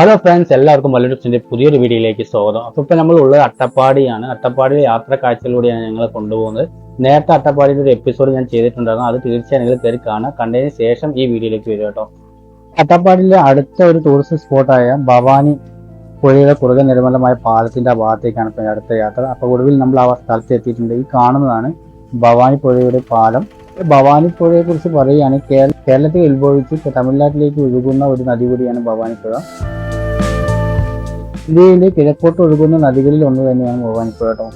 Hello friends എല്ലാവർക്കും മല്ലൂരിന്റെ പുതിയൊരു വീഡിയോയിലേക്ക് സ്വാഗതം. അപ്പോൾ ഇപ്പോൾ നമ്മളുള്ളത് അട്ടപ്പാടിയാണ്. അട്ടപ്പാടിയിലെ യാത്ര കാഴ്ചയിലൂടെയാണ് ഞങ്ങൾ കൊണ്ടുപോകുന്നത്. നേരത്തെ അട്ടപ്പാടിയുടെ ഒരു എപ്പിസോഡ് ഞാൻ ചെയ്തിട്ടുണ്ടായിരുന്നു. അത് തീർച്ചയായും നിങ്ങൾ കയറി കാണുക. കണ്ടതിന് ശേഷം ഈ വീഡിയോയിലേക്ക് വരിക കേട്ടോ. അട്ടപ്പാടിയിലെ അടുത്ത ഒരു ടൂറിസ്റ്റ് സ്പോട്ടായ ഭവാനി പുഴയുടെ കുറുകെ നിർമ്മലമായ പാലത്തിന്റെ ഭാഗത്തേക്കാണ് ഇപ്പോൾ അടുത്ത യാത്ര. അപ്പോൾ ഒടുവിൽ നമ്മൾ ആ സ്ഥലത്ത് എത്തിയിട്ടുണ്ട്. ഈ കാണുന്നതാണ് ഭവാനി പുഴയുടെ പാലം. ഭവാനി പുഴയെ കുറിച്ച് പറയുകയാണെങ്കിൽ കേര- കേരളത്തിൽ ഉത്ഭവിച്ച് തമിഴ്നാട്ടിലേക്ക് ഒഴുകുന്ന ഒരു നദി കൂടിയാണ് ഭവാനി പുഴ. ഇന്ത്യയിലെ കിഴക്കോട്ട് ഒഴുകുന്ന നദികളിൽ ഒന്ന് തന്നെയാണ് ഭവാനിപ്പുഴ കേട്ടോ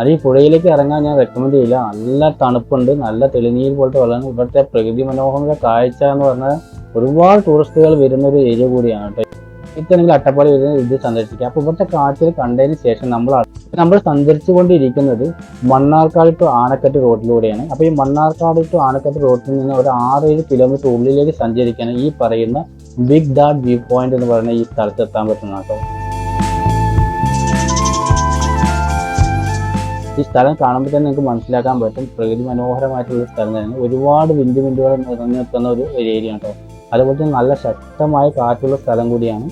അത് ഈ പുഴയിലേക്ക് ഇറങ്ങാൻ ഞാൻ റെക്കമെൻഡ് ചെയ്യില്ല. നല്ല തണുപ്പുണ്ട് നല്ല തെളിനീർ പോലത്തെ വെള്ളം ഇവിടുത്തെ പ്രകൃതി മനോഹര കാഴ്ച എന്ന് പറഞ്ഞാൽ ഒരുപാട് ടൂറിസ്റ്റുകൾ വരുന്ന ഒരു ഏരിയ കൂടിയാണ് കേട്ടോ ഇത്തരത്തിൽ അട്ടപ്പാടി വരുന്ന ഇത് സന്ദർശിക്കുക അപ്പോൾ ഇവിടുത്തെ കാഴ്ചയിൽ കണ്ടതിന് ശേഷം നമ്മൾ നമ്മൾ സന്ദർശിച്ചുകൊണ്ടിരിക്കുന്നത് മണ്ണാർക്കാട് ടു ആനക്കട്ട് റോഡിലൂടെയാണ്. അപ്പോൾ ഈ മണ്ണാർക്കാട് ടു ആനക്കട്ട് റോഡിൽ നിന്ന് ഒരു ആറേഴ് കിലോമീറ്റർ ഉള്ളിലേക്ക് സഞ്ചരിക്കാൻ ഈ പറയുന്ന ബിഗ് ഡാറ്റ് വ്യൂ പോയിന്റ് എന്ന് പറയുന്ന ഈ സ്ഥലത്ത് എത്താൻ പറ്റുന്ന കേട്ടോ ഈ സ്ഥലം കാണുമ്പോൾ തന്നെ നിങ്ങൾക്ക് മനസ്സിലാക്കാൻ പറ്റും പ്രകൃതി മനോഹരമായിട്ടുള്ള സ്ഥലം തന്നെ. ഒരുപാട് വിൻഡ് വിൻഡുകൾ നിറഞ്ഞു നിൽക്കുന്ന ഒരു ഏരിയ കേട്ടോ അതുപോലെ തന്നെ നല്ല ശക്തമായ കാറ്റുള്ള സ്ഥലം കൂടിയാണ്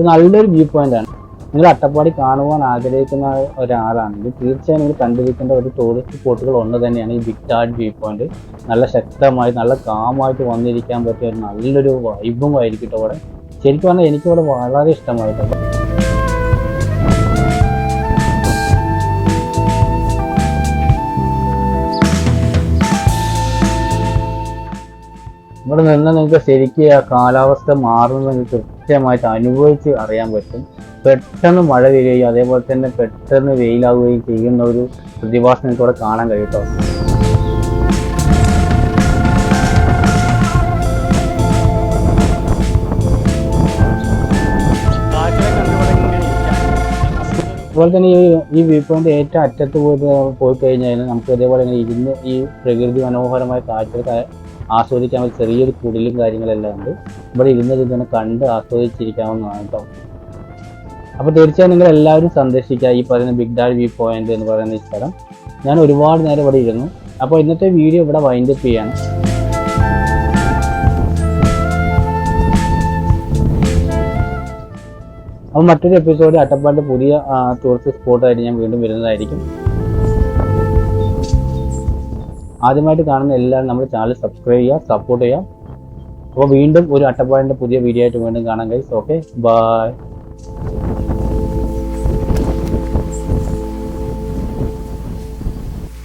ഒരു നല്ലൊരു വ്യൂ പോയിന്റ് ആണ്. നിങ്ങൾ അട്ടപ്പാടി കാണുവാൻ ആഗ്രഹിക്കുന്ന ഒരാളാണെങ്കിൽ തീർച്ചയായും നിങ്ങൾ കണ്ടിരിക്കേണ്ട ഒരു ടൂറിസ്റ്റ് സ്പോട്ടുകൾ ഒന്ന് തന്നെയാണ് ഈ ബിഗ് ടാഡ് വ്യൂ പോയിന്റ് നല്ല ശക്തമായി നല്ല കാമായിട്ട് വന്നിരിക്കാൻ പറ്റിയ ഒരു നല്ലൊരു വൈബും ആയിരിക്കും അവിടെ. ശരിക്കും പറഞ്ഞാൽ എനിക്കിവിടെ വളരെ ഇഷ്ടമായിട്ടുണ്ട് ഇവിടെ നിന്ന് നിങ്ങൾക്ക് ശരിക്കും ആ കാലാവസ്ഥ മാറുന്നത് നിങ്ങൾക്ക് കൃത്യമായിട്ട് അനുഭവിച്ച് അറിയാൻ പറ്റും. പെട്ടെന്ന് മഴ വരികയും അതേപോലെ തന്നെ പെട്ടെന്ന് വെയിലാവുകയും ചെയ്യുന്ന ഒരു പ്രതിഭാസം ഇവിടെ കാണാൻ കഴിയട്ടോ അതുപോലെ തന്നെ ഈ ഈ വ്യൂ പോയിന്റ് ഏറ്റവും അറ്റത്ത് പോയി പോയി കഴിഞ്ഞാൽ നമുക്ക് ഇതേപോലെ ഇരുന്ന് ഈ പ്രകൃതി മനോഹരമായ കാഴ്ചകൾ ആസ്വദിക്കാൻ ഒരു ചെറിയൊരു കുടിലും കാര്യങ്ങളെല്ലാം ഉണ്ട്. ഇവിടെ ഇരുന്നത് ഇങ്ങനെ കണ്ട് ആസ്വദിച്ചിരിക്കാവുന്നതാണ് കേട്ടോ അപ്പോൾ തീർച്ചയായും നിങ്ങൾ എല്ലാവരും സന്ദർശിക്കുക ഈ പറയുന്ന ബിഗ് ഡാഡ് വ്യൂ പോയിന്റ് എന്ന് പറയുന്ന ഈ സ്ഥലം. ഞാൻ ഒരുപാട് നേരം ഇവിടെ ഇരുന്നു. അപ്പോൾ ഇന്നത്തെ വീഡിയോ ഇവിടെ വൈൻഡ് അപ്പ് ചെയ്യാണ്. അപ്പോൾ മറ്റൊരു എപ്പിസോഡ് അട്ടപ്പാടിന്റെ പുതിയ ടൂറിസ്റ്റ് സ്പോട്ടായിട്ട് ഞാൻ വീണ്ടും വരുന്നതായിരിക്കും. ആദ്യമായിട്ട് കാണുന്ന എല്ലാവരും നമ്മുടെ ചാനൽ സബ്സ്ക്രൈബ് ചെയ്യുക സപ്പോർട്ട് ചെയ്യുക. അപ്പോൾ വീണ്ടും ഒരു അട്ടപ്പാടിന്റെ പുതിയ വീഡിയോ ആയിട്ട് വീണ്ടും കാണാൻ കഴിയും. Okay bye